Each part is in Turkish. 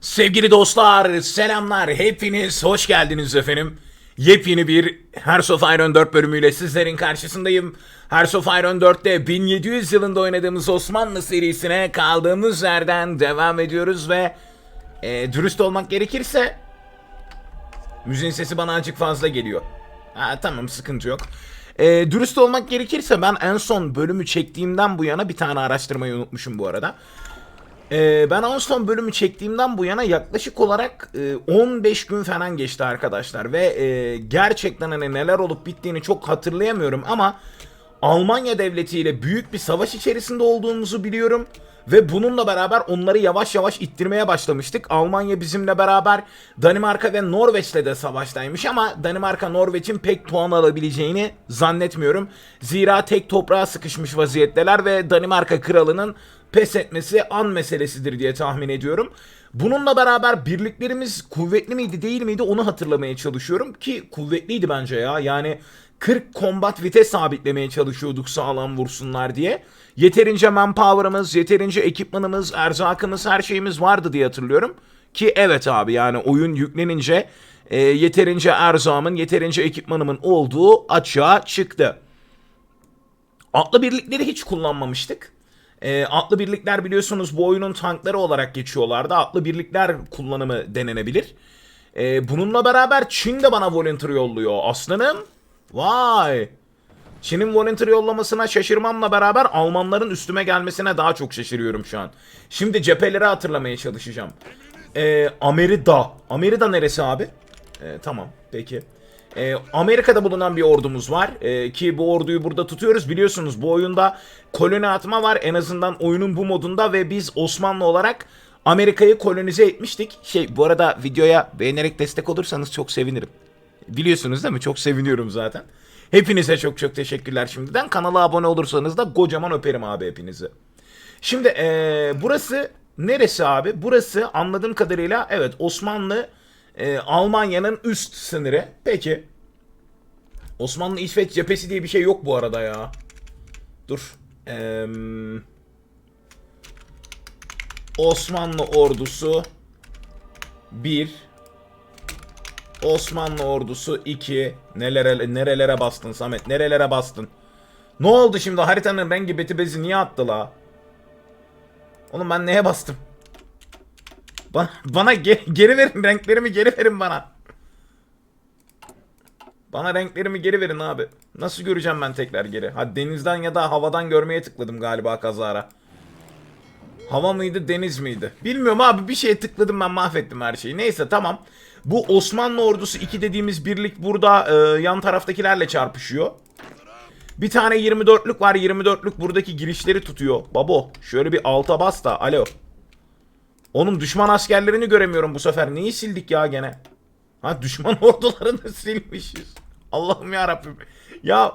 Sevgili dostlar, selamlar. Hepiniz hoş geldiniz efendim. Yepyeni bir Hearts of Iron 4 bölümüyle sizlerin karşısındayım. Hearts of Iron 4'te 1700 yılında oynadığımız Osmanlı serisine kaldığımız yerden devam ediyoruz ve e, dürüst olmak gerekirse müziğin sesi bana azıcık fazla geliyor. Ha, tamam sıkıntı yok. E, dürüst olmak gerekirse ben en son bölümü çektiğimden bu yana bir tane araştırmayı unutmuşum bu arada. Ee, ben en son bölümü çektiğimden bu yana yaklaşık olarak e, 15 gün falan geçti arkadaşlar ve e, gerçekten hani neler olup bittiğini çok hatırlayamıyorum ama Almanya devletiyle büyük bir savaş içerisinde olduğumuzu biliyorum ve bununla beraber onları yavaş yavaş ittirmeye başlamıştık. Almanya bizimle beraber Danimarka ve Norveç'le de savaştaymış ama Danimarka Norveç'in pek puan alabileceğini zannetmiyorum. Zira tek toprağa sıkışmış vaziyetteler ve Danimarka kralının pes etmesi an meselesidir diye tahmin ediyorum. Bununla beraber birliklerimiz kuvvetli miydi değil miydi onu hatırlamaya çalışıyorum ki kuvvetliydi bence ya. Yani 40 kombat vites sabitlemeye çalışıyorduk sağlam vursunlar diye. Yeterince manpower'ımız, yeterince ekipmanımız, erzakımız, her şeyimiz vardı diye hatırlıyorum. Ki evet abi yani oyun yüklenince e, yeterince erzamın, yeterince ekipmanımın olduğu açığa çıktı. Atlı birlikleri hiç kullanmamıştık. E, atlı birlikler biliyorsunuz bu oyunun tankları olarak geçiyorlardı. Atlı birlikler kullanımı denenebilir. E, bununla beraber Çin de bana volunteer yolluyor. Aslanım. Vay. Çin'in volunteer yollamasına şaşırmamla beraber Almanların üstüme gelmesine daha çok şaşırıyorum şu an. Şimdi cepheleri hatırlamaya çalışacağım. E, Amerida. Amerida neresi abi? E, tamam peki. Ee, Amerika'da bulunan bir ordumuz var Ee, ki bu orduyu burada tutuyoruz. Biliyorsunuz bu oyunda koloni atma var en azından oyunun bu modunda ve biz Osmanlı olarak Amerika'yı kolonize etmiştik. Şey bu arada videoya beğenerek destek olursanız çok sevinirim. Biliyorsunuz değil mi? Çok seviniyorum zaten. Hepinize çok çok teşekkürler şimdiden. Kanala abone olursanız da kocaman öperim abi hepinizi. Şimdi ee, burası neresi abi? Burası anladığım kadarıyla evet Osmanlı e, Almanya'nın üst sınırı. Peki. Osmanlı İsveç cephesi diye bir şey yok bu arada ya. Dur. Eee, Osmanlı ordusu 1 Osmanlı ordusu 2 Nelere, nerelere bastın Samet? Nerelere bastın? Ne oldu şimdi haritanın rengi beti bezi niye attı la? Oğlum ben neye bastım? Bana, bana ge- geri verin renklerimi geri verin bana. Bana renklerimi geri verin abi. Nasıl göreceğim ben tekrar geri? Ha denizden ya da havadan görmeye tıkladım galiba kazara. Hava mıydı deniz miydi? Bilmiyorum abi bir şeye tıkladım ben mahvettim her şeyi. Neyse tamam. Bu Osmanlı ordusu 2 dediğimiz birlik burada e, yan taraftakilerle çarpışıyor. Bir tane 24'lük var 24'lük buradaki girişleri tutuyor. Babo şöyle bir alta bas da alo. Onun düşman askerlerini göremiyorum bu sefer. Neyi sildik ya gene? Ha düşman ordularını silmişiz. Allah'ım ya Rabbim. Ya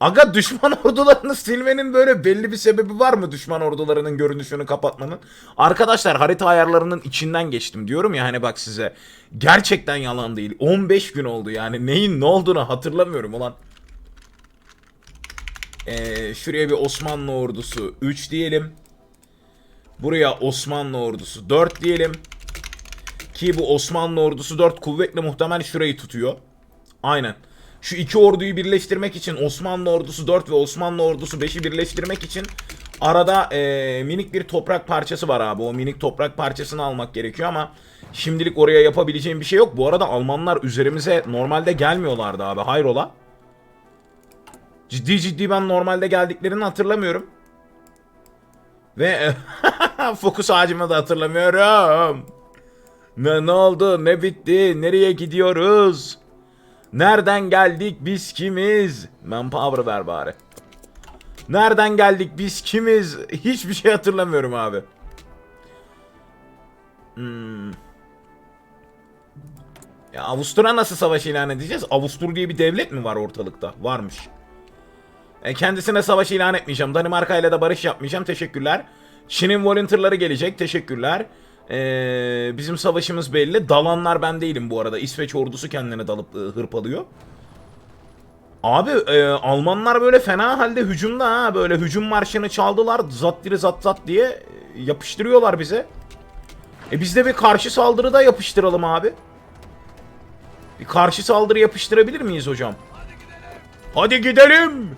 Aga düşman ordularını silmenin böyle belli bir sebebi var mı düşman ordularının görünüşünü kapatmanın? Arkadaşlar harita ayarlarının içinden geçtim diyorum ya hani bak size. Gerçekten yalan değil. 15 gün oldu yani neyin ne olduğunu hatırlamıyorum ulan. Ee, şuraya bir Osmanlı ordusu 3 diyelim. Buraya Osmanlı ordusu 4 diyelim. Ki bu Osmanlı ordusu 4 kuvvetle muhtemel şurayı tutuyor. Aynen. Şu iki orduyu birleştirmek için Osmanlı ordusu 4 ve Osmanlı ordusu 5'i birleştirmek için arada eee, minik bir toprak parçası var abi. O minik toprak parçasını almak gerekiyor ama şimdilik oraya yapabileceğim bir şey yok. Bu arada Almanlar üzerimize normalde gelmiyorlardı abi. Hayrola? Ciddi ciddi ben normalde geldiklerini hatırlamıyorum. Ve fokus ağacımı da hatırlamıyorum. Ne, ne oldu? Ne bitti? Nereye gidiyoruz? Nereden geldik? Biz kimiz? Manpower ver bari. Nereden geldik? Biz kimiz? Hiçbir şey hatırlamıyorum abi. Hmm. Ya Avusturya nasıl savaş ilan edeceğiz? Avustur diye bir devlet mi var ortalıkta? Varmış. E, kendisine savaş ilan etmeyeceğim. Danimarka ile de barış yapmayacağım. Teşekkürler. Çin'in volunteerları gelecek. Teşekkürler. Ee, bizim savaşımız belli. Dalanlar ben değilim bu arada. İsveç ordusu kendine dalıp e, hırpalıyor. Abi e, Almanlar böyle fena halde hücumda ha. Böyle hücum marşını çaldılar. Zat diri zat zat diye e, yapıştırıyorlar bize. E biz de bir karşı saldırı da yapıştıralım abi. Bir karşı saldırı yapıştırabilir miyiz hocam? Hadi gidelim.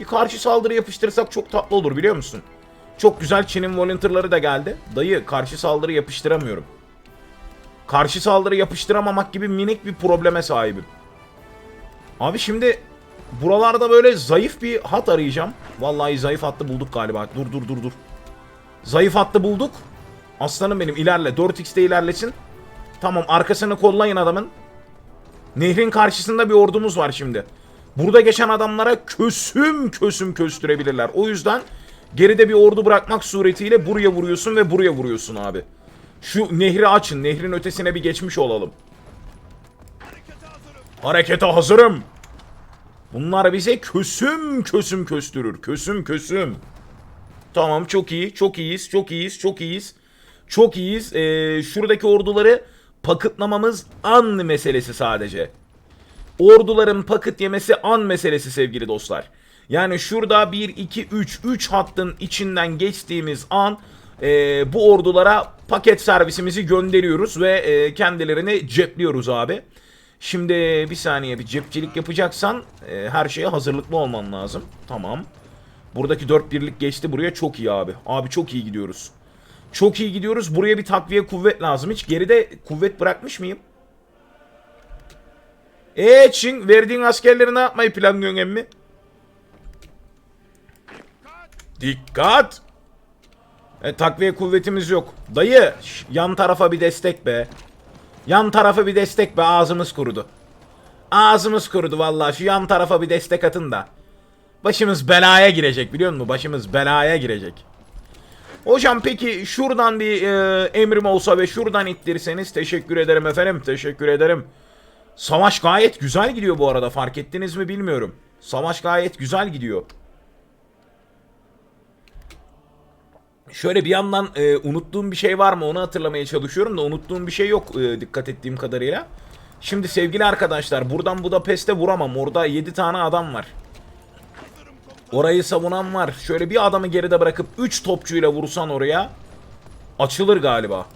Bir karşı saldırı yapıştırsak çok tatlı olur biliyor musun? Çok güzel Çin'in volunteerları da geldi. Dayı karşı saldırı yapıştıramıyorum. Karşı saldırı yapıştıramamak gibi minik bir probleme sahibim. Abi şimdi buralarda böyle zayıf bir hat arayacağım. Vallahi zayıf hattı bulduk galiba. Dur dur dur dur. Zayıf hattı bulduk. Aslanım benim ilerle. 4x'te ilerlesin. Tamam arkasını kollayın adamın. Nehrin karşısında bir ordumuz var şimdi. Burada geçen adamlara kösüm kösüm köstürebilirler. O yüzden geride bir ordu bırakmak suretiyle buraya vuruyorsun ve buraya vuruyorsun abi. Şu nehri açın. Nehrin ötesine bir geçmiş olalım. Harekete hazırım. Bunlar bize kösüm kösüm köstürür. Kösüm kösüm. Tamam çok iyi. Çok iyiyiz. Çok iyiyiz. Çok iyiyiz. Çok iyiyiz. Ee, şuradaki orduları pakıtlamamız an meselesi sadece. Orduların pakıt yemesi an meselesi sevgili dostlar. Yani şurada 1, 2, 3, 3 hattın içinden geçtiğimiz an e, bu ordulara paket servisimizi gönderiyoruz ve e, kendilerini cepliyoruz abi. Şimdi bir saniye bir cepçilik yapacaksan e, her şeye hazırlıklı olman lazım. Tamam. Buradaki 4 birlik geçti buraya çok iyi abi. Abi çok iyi gidiyoruz. Çok iyi gidiyoruz. Buraya bir takviye kuvvet lazım. Hiç geride kuvvet bırakmış mıyım? Eee Çin verdiğin askerleri ne yapmayı planlıyorsun emmi? Dikkat! E, takviye kuvvetimiz yok. Dayı yan tarafa bir destek be. Yan tarafa bir destek be ağzımız kurudu. Ağzımız kurudu vallahi şu yan tarafa bir destek atın da. Başımız belaya girecek biliyor musun? Başımız belaya girecek. Hocam peki şuradan bir e, emrim olsa ve şuradan ittirseniz teşekkür ederim efendim. Teşekkür ederim. Savaş gayet güzel gidiyor bu arada fark ettiniz mi bilmiyorum. Savaş gayet güzel gidiyor. Şöyle bir yandan e, unuttuğum bir şey var mı onu hatırlamaya çalışıyorum da unuttuğum bir şey yok e, dikkat ettiğim kadarıyla. Şimdi sevgili arkadaşlar buradan Budapest'e vuramam. Orada 7 tane adam var. Orayı savunan var. Şöyle bir adamı geride bırakıp 3 topçuyla vursan oraya açılır galiba.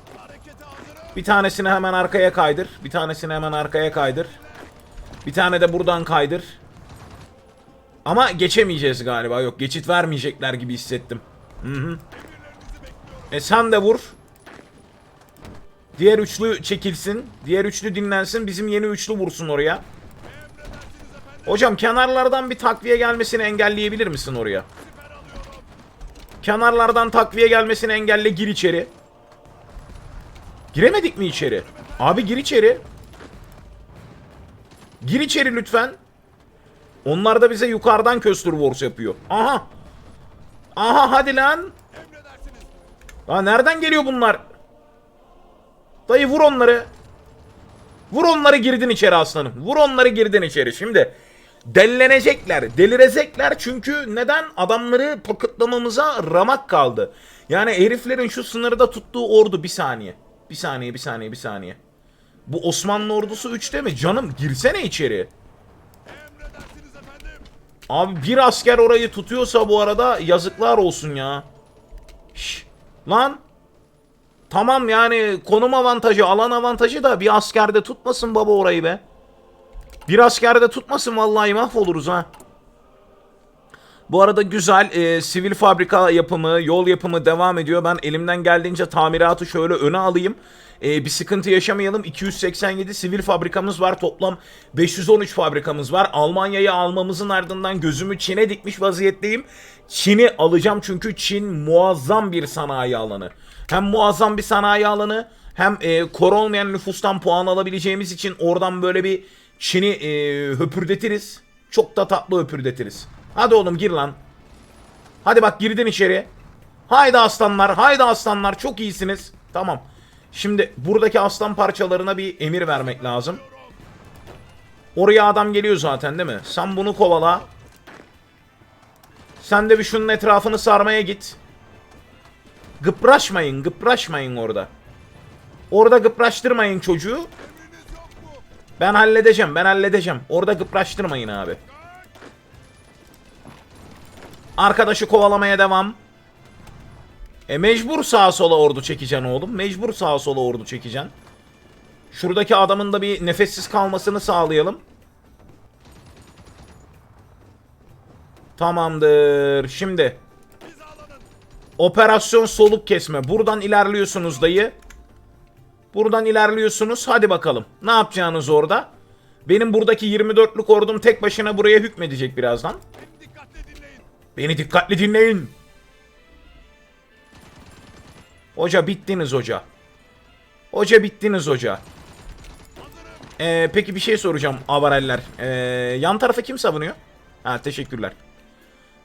Bir tanesini hemen arkaya kaydır. Bir tanesini hemen arkaya kaydır. Bir tane de buradan kaydır. Ama geçemeyeceğiz galiba. Yok geçit vermeyecekler gibi hissettim. Hı hı. E sen de vur. Diğer üçlü çekilsin. Diğer üçlü dinlensin. Bizim yeni üçlü vursun oraya. Hocam kenarlardan bir takviye gelmesini engelleyebilir misin oraya? Kenarlardan takviye gelmesini engelle gir içeri. Giremedik mi içeri? Abi gir içeri. Gir içeri lütfen. Onlar da bize yukarıdan köstür wars yapıyor. Aha. Aha hadi lan. Aa nereden geliyor bunlar? Dayı vur onları. Vur onları girdin içeri aslanım. Vur onları girdin içeri. Şimdi dellenecekler, delirecekler çünkü neden? Adamları paketlamamıza ramak kaldı. Yani heriflerin şu sınırda tuttuğu ordu bir saniye. Bir saniye, bir saniye, bir saniye. Bu Osmanlı ordusu 3'te mi? Canım girsene içeri. Abi bir asker orayı tutuyorsa bu arada yazıklar olsun ya. Lan. Tamam yani konum avantajı, alan avantajı da bir askerde tutmasın baba orayı be. Bir askerde tutmasın vallahi mahvoluruz ha. Bu arada güzel e, sivil fabrika yapımı, yol yapımı devam ediyor. Ben elimden geldiğince tamiratı şöyle öne alayım. E, bir sıkıntı yaşamayalım. 287 sivil fabrikamız var. Toplam 513 fabrikamız var. Almanya'yı almamızın ardından gözümü Çin'e dikmiş vaziyetteyim. Çin'i alacağım çünkü Çin muazzam bir sanayi alanı. Hem muazzam bir sanayi alanı hem e, kor olmayan nüfustan puan alabileceğimiz için oradan böyle bir Çin'i e, höpürdetiriz. Çok da tatlı höpürdetiriz. Hadi oğlum gir lan. Hadi bak girdin içeri. Haydi aslanlar, haydi aslanlar çok iyisiniz. Tamam. Şimdi buradaki aslan parçalarına bir emir vermek lazım. Oraya adam geliyor zaten değil mi? Sen bunu kovala. Sen de bir şunun etrafını sarmaya git. Gıpraşmayın, gıpraşmayın orada. Orada gıpraştırmayın çocuğu. Ben halledeceğim, ben halledeceğim. Orada gıpraştırmayın abi. Arkadaşı kovalamaya devam. E mecbur sağa sola ordu çekeceksin oğlum. Mecbur sağa sola ordu çekeceksin. Şuradaki adamın da bir nefessiz kalmasını sağlayalım. Tamamdır. Şimdi. Operasyon soluk kesme. Buradan ilerliyorsunuz dayı. Buradan ilerliyorsunuz. Hadi bakalım. Ne yapacağınız orada? Benim buradaki 24'lük ordum tek başına buraya hükmedecek birazdan. Beni dikkatli dinleyin. Hoca bittiniz hoca. Hoca bittiniz hoca. Ee, peki bir şey soracağım avareller. Ee, yan tarafı kim savunuyor? Ha teşekkürler.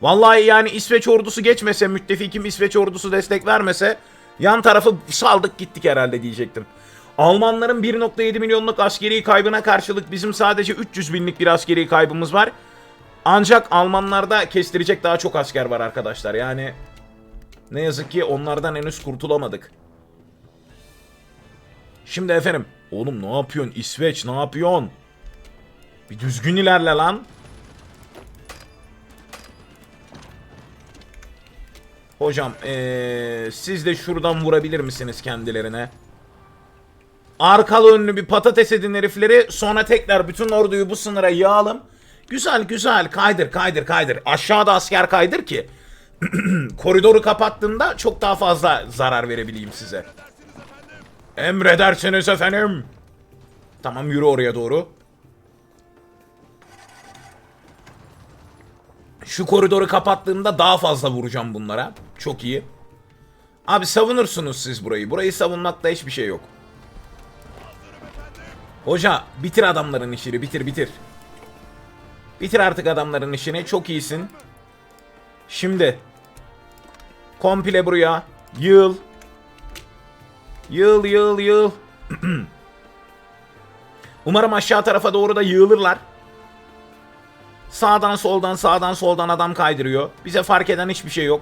Vallahi yani İsveç ordusu geçmese, müttefikim İsveç ordusu destek vermese yan tarafı saldık gittik herhalde diyecektim. Almanların 1.7 milyonluk askeri kaybına karşılık bizim sadece 300 binlik bir askeri kaybımız var. Ancak Almanlarda kestirecek daha çok asker var arkadaşlar. Yani ne yazık ki onlardan henüz kurtulamadık. Şimdi efendim. Oğlum ne yapıyorsun? İsveç ne yapıyorsun? Bir düzgün ilerle lan. Hocam ee, siz de şuradan vurabilir misiniz kendilerine? Arkalı önlü bir patates edin herifleri. Sonra tekrar bütün orduyu bu sınıra yağalım. Güzel güzel kaydır kaydır kaydır. Aşağıda asker kaydır ki. Koridoru kapattığımda çok daha fazla zarar verebileyim size. Emredersiniz efendim. Tamam yürü oraya doğru. Şu koridoru kapattığımda daha fazla vuracağım bunlara. Çok iyi. Abi savunursunuz siz burayı. Burayı savunmakta hiçbir şey yok. Hoca bitir adamların işini bitir bitir. Bitir artık adamların işini. Çok iyisin. Şimdi. Komple buraya. Yığıl. Yığıl yığıl yığıl. Umarım aşağı tarafa doğru da yığılırlar. Sağdan soldan sağdan soldan adam kaydırıyor. Bize fark eden hiçbir şey yok.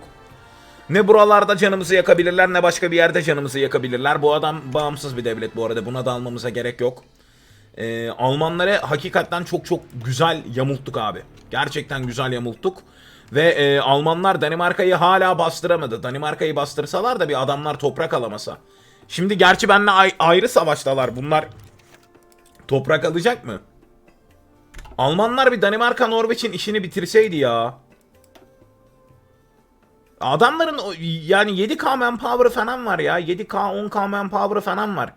Ne buralarda canımızı yakabilirler ne başka bir yerde canımızı yakabilirler. Bu adam bağımsız bir devlet bu arada. Buna da almamıza gerek yok. Ee, Almanları hakikaten çok çok güzel yamulttuk abi. Gerçekten güzel yamulttuk. Ve e, Almanlar Danimarka'yı hala bastıramadı. Danimarka'yı bastırsalar da bir adamlar toprak alamasa. Şimdi gerçi benimle ay- ayrı savaştalar. Bunlar toprak alacak mı? Almanlar bir Danimarka Norveç'in işini bitirseydi ya. Adamların yani 7K manpower falan var ya. 7K 10K manpower falan var.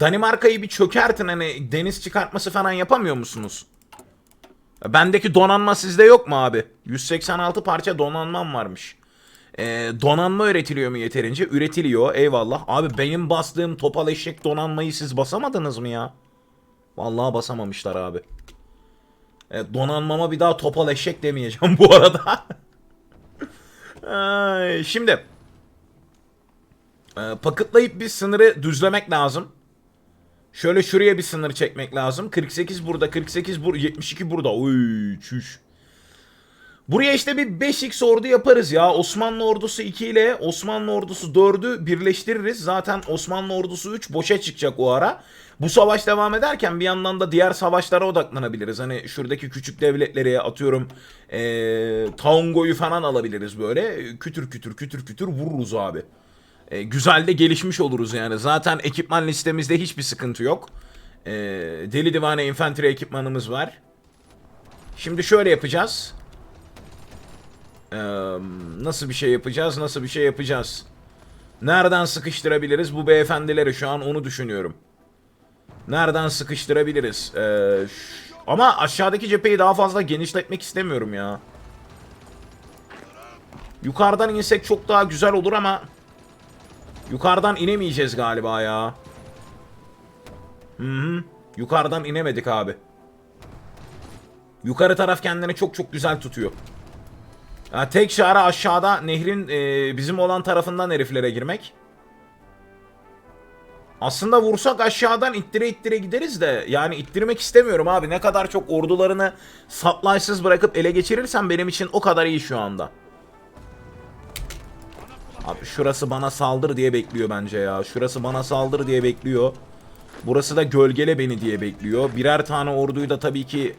Danimarka'yı bir çökertin hani deniz çıkartması falan yapamıyor musunuz? Bendeki donanma sizde yok mu abi? 186 parça donanmam varmış. Ee, donanma üretiliyor mu yeterince? Üretiliyor eyvallah. Abi benim bastığım topal eşek donanmayı siz basamadınız mı ya? Vallahi basamamışlar abi. Evet, donanmama bir daha topal eşek demeyeceğim bu arada. Şimdi e, paketlayıp bir sınırı düzlemek lazım. Şöyle şuraya bir sınır çekmek lazım. 48 burada, 48 bur 72 burada. Oy çüş. Buraya işte bir 5x ordu yaparız ya. Osmanlı ordusu 2 ile Osmanlı ordusu 4'ü birleştiririz. Zaten Osmanlı ordusu 3 boşa çıkacak o ara. Bu savaş devam ederken bir yandan da diğer savaşlara odaklanabiliriz. Hani şuradaki küçük devletleri atıyorum ee, Taungo'yu falan alabiliriz böyle. Kütür kütür kütür kütür vururuz abi. E, güzel de gelişmiş oluruz yani. Zaten ekipman listemizde hiçbir sıkıntı yok. E, Deli Divane Infantry ekipmanımız var. Şimdi şöyle yapacağız. E, nasıl bir şey yapacağız? Nasıl bir şey yapacağız? Nereden sıkıştırabiliriz bu beyefendileri? Şu an onu düşünüyorum. Nereden sıkıştırabiliriz? E, ş- ama aşağıdaki cepheyi daha fazla genişletmek istemiyorum ya. Yukarıdan insek çok daha güzel olur ama... Yukarıdan inemeyeceğiz galiba ya. Hı hı. Yukarıdan inemedik abi. Yukarı taraf kendini çok çok güzel tutuyor. Ya tek çare aşağıda nehrin e, bizim olan tarafından heriflere girmek. Aslında vursak aşağıdan ittire ittire gideriz de yani ittirmek istemiyorum abi. Ne kadar çok ordularını saplaysız bırakıp ele geçirirsen benim için o kadar iyi şu anda. Abi şurası bana saldır diye bekliyor bence ya. Şurası bana saldır diye bekliyor. Burası da gölgele beni diye bekliyor. Birer tane orduyu da tabii ki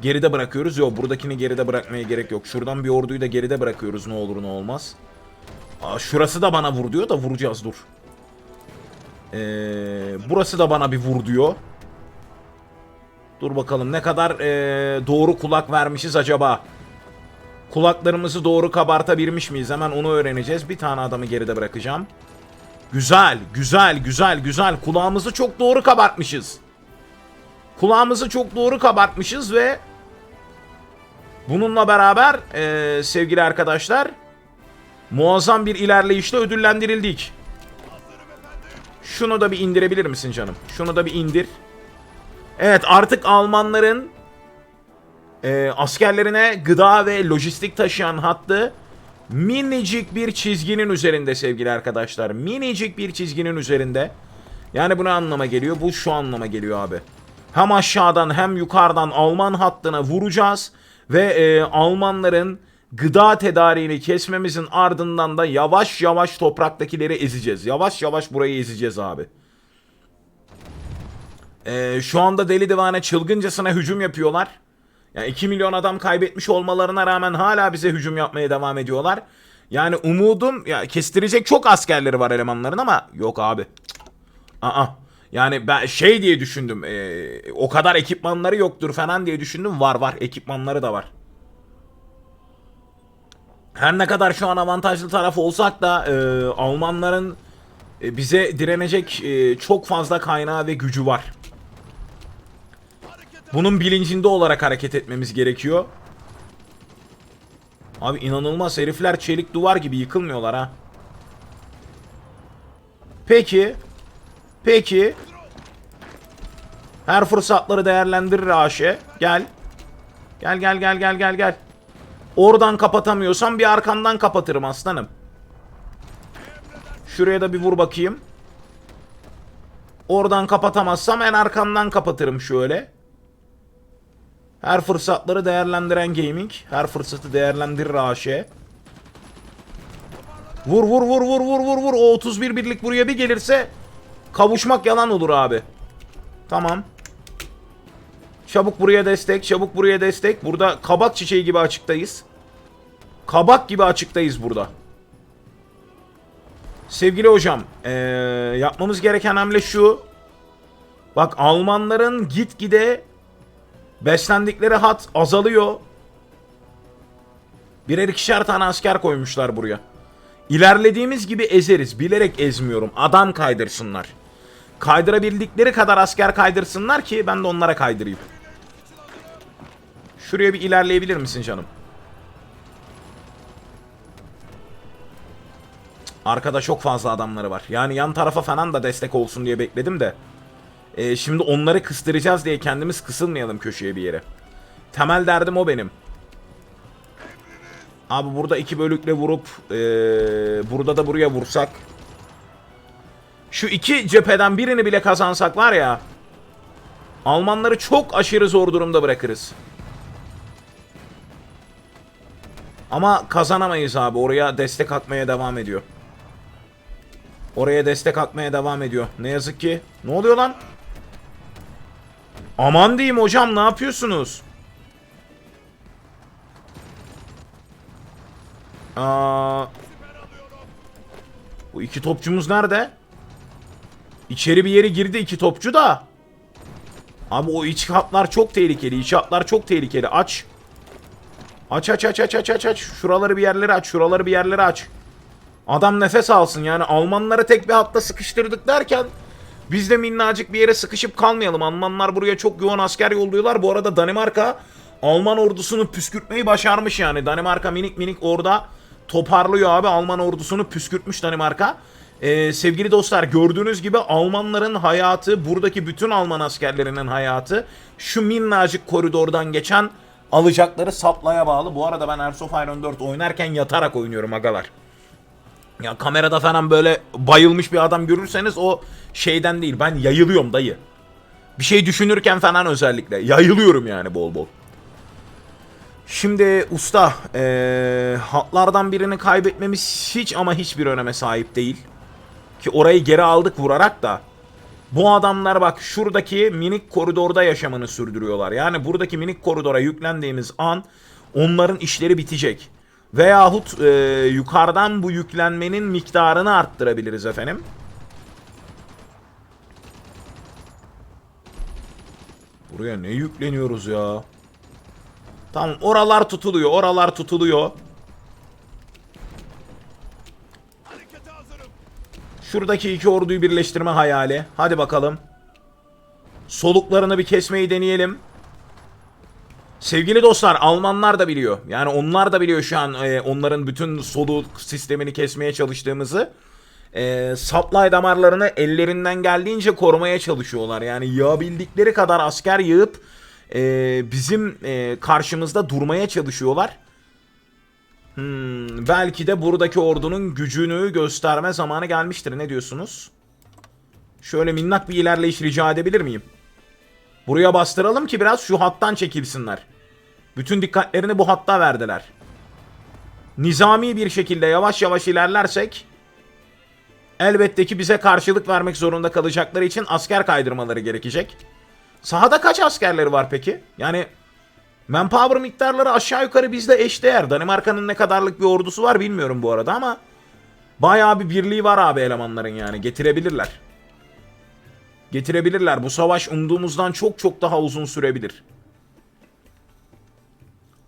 geride bırakıyoruz. Yok buradakini geride bırakmaya gerek yok. Şuradan bir orduyu da geride bırakıyoruz ne olur ne olmaz. Aa, şurası da bana vur diyor da vuracağız dur. Ee, burası da bana bir vur diyor. Dur bakalım ne kadar ee, doğru kulak vermişiz acaba. Kulaklarımızı doğru kabartabilmiş miyiz? Hemen onu öğreneceğiz. Bir tane adamı geride bırakacağım. Güzel, güzel, güzel, güzel. Kulağımızı çok doğru kabartmışız. Kulağımızı çok doğru kabartmışız ve bununla beraber ee, sevgili arkadaşlar muazzam bir ilerleyişle ödüllendirildik. Şunu da bir indirebilir misin canım? Şunu da bir indir. Evet artık Almanların e, askerlerine gıda ve lojistik taşıyan hattı minicik bir çizginin üzerinde sevgili arkadaşlar. Minicik bir çizginin üzerinde. Yani bu ne anlama geliyor? Bu şu anlama geliyor abi. Hem aşağıdan hem yukarıdan Alman hattına vuracağız ve e, Almanların gıda tedariğini kesmemizin ardından da yavaş yavaş topraktakileri ezeceğiz. Yavaş yavaş burayı ezeceğiz abi. E, şu anda deli divane çılgıncasına hücum yapıyorlar. Yani 2 milyon adam kaybetmiş olmalarına rağmen hala bize hücum yapmaya devam ediyorlar. Yani umudum ya kestirecek çok askerleri var elemanların ama yok abi. Aa. Yani ben şey diye düşündüm. e, o kadar ekipmanları yoktur falan diye düşündüm. Var var ekipmanları da var. Her ne kadar şu an avantajlı taraf olsak da e, Almanların e, bize direnecek e, çok fazla kaynağı ve gücü var. Bunun bilincinde olarak hareket etmemiz gerekiyor. Abi inanılmaz herifler çelik duvar gibi yıkılmıyorlar ha. Peki. Peki. Her fırsatları değerlendirir Aşe. Gel. Gel gel gel gel gel gel. Oradan kapatamıyorsam bir arkandan kapatırım aslanım. Şuraya da bir vur bakayım. Oradan kapatamazsam en arkamdan kapatırım şöyle. Her fırsatları değerlendiren gaming. Her fırsatı değerlendirir AŞ. Vur vur vur vur vur vur vur. O 31 birlik buraya bir gelirse kavuşmak yalan olur abi. Tamam. Çabuk buraya destek, çabuk buraya destek. Burada kabak çiçeği gibi açıktayız. Kabak gibi açıktayız burada. Sevgili hocam, ee, yapmamız gereken hamle şu. Bak Almanların gitgide beslendikleri hat azalıyor. Birer ikişer tane asker koymuşlar buraya. İlerlediğimiz gibi ezeriz. Bilerek ezmiyorum. Adam kaydırsınlar. Kaydırabildikleri kadar asker kaydırsınlar ki ben de onlara kaydırayım. Şuraya bir ilerleyebilir misin canım? Arkada çok fazla adamları var. Yani yan tarafa falan da destek olsun diye bekledim de. Ee, şimdi onları kıstıracağız diye kendimiz kısılmayalım köşeye bir yere. Temel derdim o benim. Abi burada iki bölükle vurup ee, burada da buraya vursak. Şu iki cepheden birini bile kazansak var ya. Almanları çok aşırı zor durumda bırakırız. Ama kazanamayız abi. Oraya destek atmaya devam ediyor. Oraya destek atmaya devam ediyor. Ne yazık ki. Ne oluyor lan? Aman diyeyim hocam ne yapıyorsunuz? Aa, bu iki topçumuz nerede? İçeri bir yere girdi iki topçu da. Abi o iç hatlar çok tehlikeli. İç hatlar çok tehlikeli. Aç. Aç aç aç aç aç aç aç. Şuraları bir yerlere aç. Şuraları bir yerlere aç. Adam nefes alsın. Yani Almanları tek bir hatta sıkıştırdık derken biz de minnacık bir yere sıkışıp kalmayalım. Almanlar buraya çok yoğun asker yolluyorlar. Bu arada Danimarka Alman ordusunu püskürtmeyi başarmış yani. Danimarka minik minik orada toparlıyor abi. Alman ordusunu püskürtmüş Danimarka. Ee, sevgili dostlar gördüğünüz gibi Almanların hayatı, buradaki bütün Alman askerlerinin hayatı şu minnacık koridordan geçen alacakları saplaya bağlı. Bu arada ben Airsoft Iron 4 oynarken yatarak oynuyorum agalar. Ya kamerada falan böyle bayılmış bir adam görürseniz o şeyden değil. Ben yayılıyorum dayı. Bir şey düşünürken falan özellikle. Yayılıyorum yani bol bol. Şimdi usta ee, hatlardan birini kaybetmemiz hiç ama hiçbir öneme sahip değil. Ki orayı geri aldık vurarak da. Bu adamlar bak şuradaki minik koridorda yaşamını sürdürüyorlar. Yani buradaki minik koridora yüklendiğimiz an onların işleri bitecek. Veyahut e, yukarıdan bu yüklenmenin miktarını arttırabiliriz efendim. Buraya ne yükleniyoruz ya? Tamam oralar tutuluyor oralar tutuluyor. Şuradaki iki orduyu birleştirme hayali. Hadi bakalım. Soluklarını bir kesmeyi deneyelim. Sevgili dostlar Almanlar da biliyor. Yani onlar da biliyor şu an e, onların bütün soluk sistemini kesmeye çalıştığımızı. E, supply damarlarını ellerinden geldiğince korumaya çalışıyorlar. Yani yığabildikleri kadar asker yığıp e, bizim e, karşımızda durmaya çalışıyorlar. Hmm, belki de buradaki ordunun gücünü gösterme zamanı gelmiştir. Ne diyorsunuz? Şöyle minnak bir ilerleyiş rica edebilir miyim? Buraya bastıralım ki biraz şu hattan çekilsinler. Bütün dikkatlerini bu hatta verdiler. Nizami bir şekilde yavaş yavaş ilerlersek elbette ki bize karşılık vermek zorunda kalacakları için asker kaydırmaları gerekecek. Sahada kaç askerleri var peki? Yani manpower miktarları aşağı yukarı bizde eşdeğer. Danimarka'nın ne kadarlık bir ordusu var bilmiyorum bu arada ama bayağı bir birliği var abi elemanların yani getirebilirler. Getirebilirler. Bu savaş umduğumuzdan çok çok daha uzun sürebilir.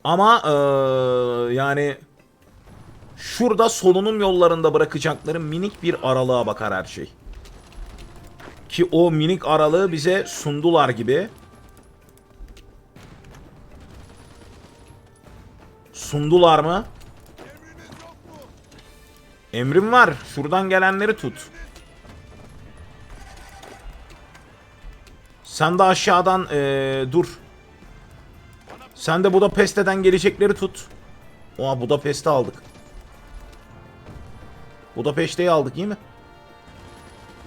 Ama eee, yani şurada solunum yollarında bırakacakları minik bir aralığa bakar her şey. Ki o minik aralığı bize sundular gibi. Sundular mı? Emrim var. Şuradan gelenleri tut. Sen de aşağıdan eee, dur. Sen de Budapest'ten gelecekleri tut. Oha Budapest'i aldık. Budapest'i aldık iyi mi?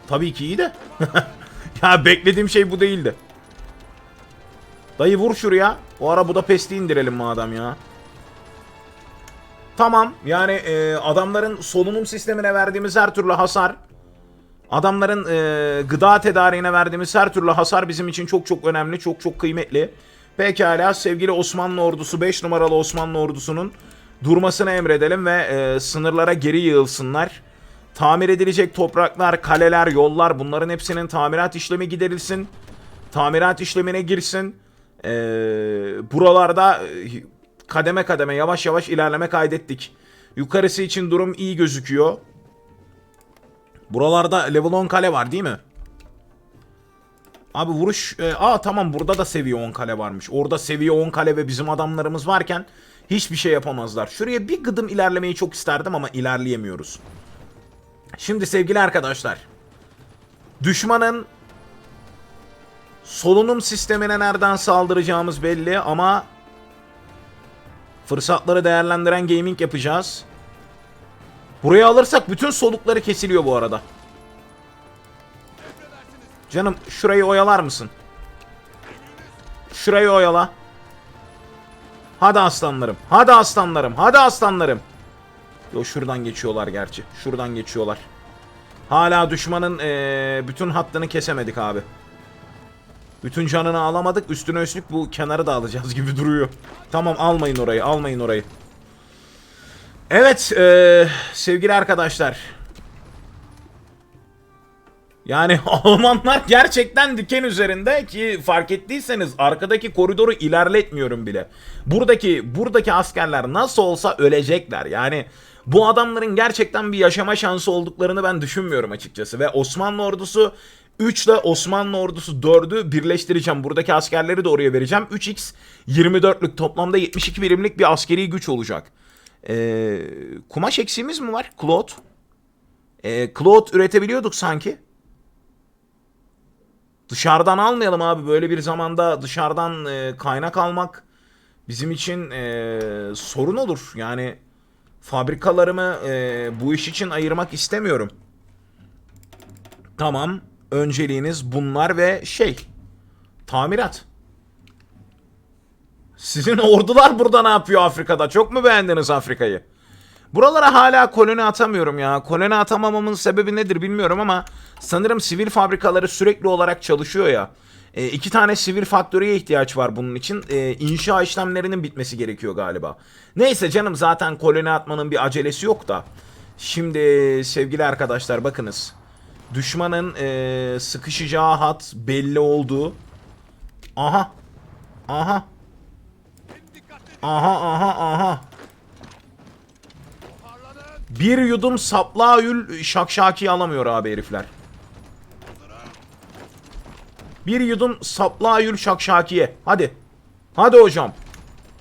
Tabii ki iyi de. ya beklediğim şey bu değildi. Dayı vur şuraya. O ara Budapest'i indirelim madem ya. Tamam yani e, adamların solunum sistemine verdiğimiz her türlü hasar adamların e, gıda tedariğine verdiğimiz her türlü hasar bizim için çok çok önemli çok çok kıymetli. Pekala sevgili Osmanlı ordusu 5 numaralı Osmanlı ordusunun durmasını emredelim ve e, sınırlara geri yığılsınlar. Tamir edilecek topraklar, kaleler, yollar bunların hepsinin tamirat işlemi giderilsin. Tamirat işlemine girsin. E, buralarda e, kademe kademe yavaş yavaş ilerleme kaydettik. Yukarısı için durum iyi gözüküyor. Buralarda level 10 kale var değil mi? Abi vuruş... E, aa tamam burada da seviye 10 kale varmış. Orada seviye 10 kale ve bizim adamlarımız varken hiçbir şey yapamazlar. Şuraya bir gıdım ilerlemeyi çok isterdim ama ilerleyemiyoruz. Şimdi sevgili arkadaşlar. Düşmanın solunum sistemine nereden saldıracağımız belli ama fırsatları değerlendiren gaming yapacağız. Burayı alırsak bütün solukları kesiliyor bu arada. Canım şurayı oyalar mısın? Şurayı oyala. Hadi aslanlarım. Hadi aslanlarım. Hadi aslanlarım. Yo şuradan geçiyorlar gerçi. Şuradan geçiyorlar. Hala düşmanın eee, bütün hattını kesemedik abi. Bütün canını alamadık. Üstüne üstlük bu kenarı da alacağız gibi duruyor. Tamam almayın orayı. Almayın orayı. Evet eee, sevgili arkadaşlar. Yani Almanlar gerçekten diken üzerinde ki fark ettiyseniz arkadaki koridoru ilerletmiyorum bile. Buradaki buradaki askerler nasıl olsa ölecekler. Yani bu adamların gerçekten bir yaşama şansı olduklarını ben düşünmüyorum açıkçası ve Osmanlı ordusu 3 ile Osmanlı ordusu 4'ü birleştireceğim. Buradaki askerleri de oraya vereceğim. 3x 24'lük toplamda 72 birimlik bir askeri güç olacak. Ee, kumaş eksiğimiz mi var? Cloth. Ee, cloth üretebiliyorduk sanki. Dışarıdan almayalım abi. Böyle bir zamanda dışarıdan e, kaynak almak bizim için e, sorun olur. Yani fabrikalarımı e, bu iş için ayırmak istemiyorum. Tamam. Önceliğiniz bunlar ve şey. Tamirat. Sizin ordular burada ne yapıyor Afrika'da? Çok mu beğendiniz Afrika'yı? Buralara hala koloni atamıyorum ya. Koloni atamamamın sebebi nedir bilmiyorum ama sanırım sivil fabrikaları sürekli olarak çalışıyor ya. E, iki tane sivil faktörüye ihtiyaç var bunun için. E, inşa işlemlerinin bitmesi gerekiyor galiba. Neyse canım zaten koloni atmanın bir acelesi yok da. Şimdi sevgili arkadaşlar bakınız. Düşmanın e, sıkışacağı hat belli oldu. Aha. Aha. Aha aha aha. Bir yudum saplayül şakşaki alamıyor abi herifler. Bir yudum saplayül şakşakiye. Hadi. Hadi hocam.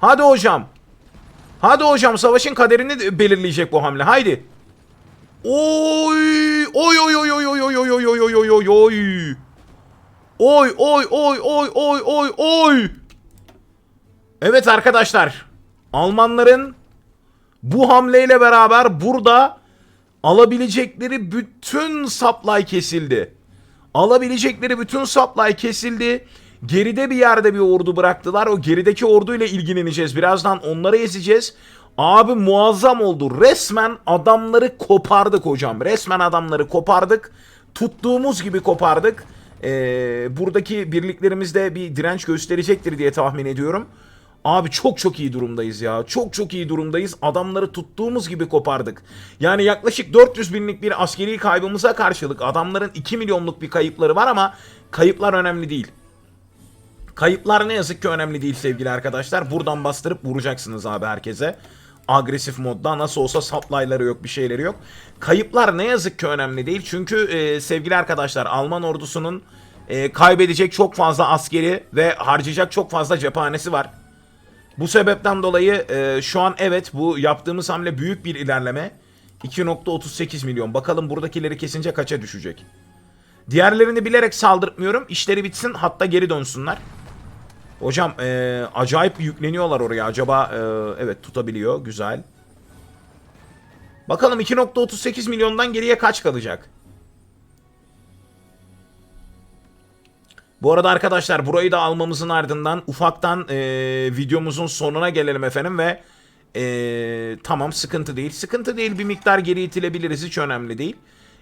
Hadi hocam. Hadi hocam savaşın kaderini belirleyecek bu hamle. Haydi. Oy! Oy oy oy oy oy oy oy oy oy oy oy oy. Oy oy oy oy oy oy oy. Evet arkadaşlar. Almanların bu hamleyle beraber burada alabilecekleri bütün supply kesildi. Alabilecekleri bütün supply kesildi. Geride bir yerde bir ordu bıraktılar. O gerideki orduyla ilgileneceğiz. Birazdan onları ezeceğiz. Abi muazzam oldu. Resmen adamları kopardık hocam. Resmen adamları kopardık. Tuttuğumuz gibi kopardık. Ee, buradaki birliklerimiz de bir direnç gösterecektir diye tahmin ediyorum. Abi çok çok iyi durumdayız ya. Çok çok iyi durumdayız. Adamları tuttuğumuz gibi kopardık. Yani yaklaşık 400 binlik bir askeri kaybımıza karşılık adamların 2 milyonluk bir kayıpları var ama kayıplar önemli değil. Kayıplar ne yazık ki önemli değil sevgili arkadaşlar. Buradan bastırıp vuracaksınız abi herkese. Agresif modda nasıl olsa supply'ları yok bir şeyleri yok. Kayıplar ne yazık ki önemli değil. Çünkü e, sevgili arkadaşlar Alman ordusunun e, kaybedecek çok fazla askeri ve harcayacak çok fazla cephanesi var. Bu sebepten dolayı e, şu an evet bu yaptığımız hamle büyük bir ilerleme. 2.38 milyon. Bakalım buradakileri kesince kaça düşecek. Diğerlerini bilerek saldırtmıyorum. İşleri bitsin hatta geri dönsünler. Hocam e, acayip yükleniyorlar oraya. Acaba e, evet tutabiliyor. Güzel. Bakalım 2.38 milyondan geriye kaç kalacak? Bu arada arkadaşlar burayı da almamızın ardından ufaktan e, videomuzun sonuna gelelim efendim ve e, tamam sıkıntı değil. Sıkıntı değil bir miktar geri itilebiliriz hiç önemli değil.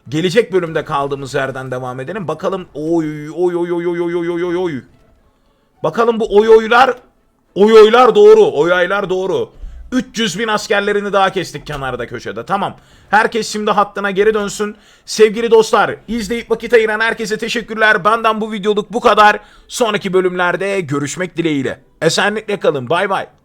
Gelecek bölümde kaldığımız yerden devam edelim. Bakalım oy oy oy oy oy oy oy oy oy. Bakalım bu oy oylar oy oylar doğru. Oy aylar doğru. 300 bin askerlerini daha kestik kenarda köşede. Tamam. Herkes şimdi hattına geri dönsün. Sevgili dostlar izleyip vakit ayıran herkese teşekkürler. Benden bu videoluk bu kadar. Sonraki bölümlerde görüşmek dileğiyle. Esenlikle kalın. Bay bay.